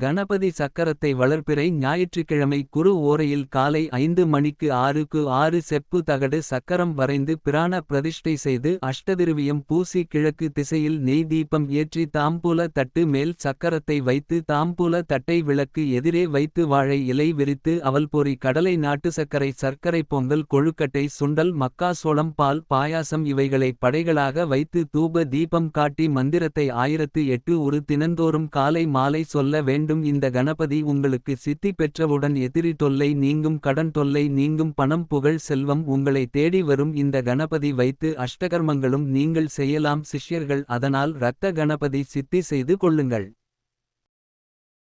கணபதி சக்கரத்தை வளர்ப்பிறை ஞாயிற்றுக்கிழமை குரு ஓரையில் காலை ஐந்து மணிக்கு ஆறுக்கு ஆறு செப்பு தகடு சக்கரம் வரைந்து பிராண பிரதிஷ்டை செய்து அஷ்டதிருவியம் பூசி கிழக்கு திசையில் நெய் தீபம் ஏற்றி தாம்பூல தட்டு மேல் சக்கரத்தை வைத்து தாம்பூல தட்டை விளக்கு எதிரே வைத்து வாழை இலை விரித்து அவல்பொறி கடலை நாட்டு சர்க்கரை சர்க்கரை பொங்கல் கொழுக்கட்டை சுண்டல் மக்காசோளம் பால் பாயாசம் இவைகளை படைகளாக வைத்து தூப தீபம் காட்டி மந்திரத்தை ஆயிரத்து எட்டு ஒரு தினந்தோறும் காலை மாலை சொல்ல வேண்டும் வேண்டும். இந்த கணபதி உங்களுக்கு சித்தி பெற்றவுடன் எதிரி தொல்லை நீங்கும் கடன் தொல்லை நீங்கும் பணம் புகழ் செல்வம் உங்களை தேடி வரும். இந்த கணபதி வைத்து அஷ்டகர்மங்களும் நீங்கள் செய்யலாம். சிஷ்யர்கள் அதனால் இரத்த கணபதி சித்தி செய்து கொள்ளுங்கள்.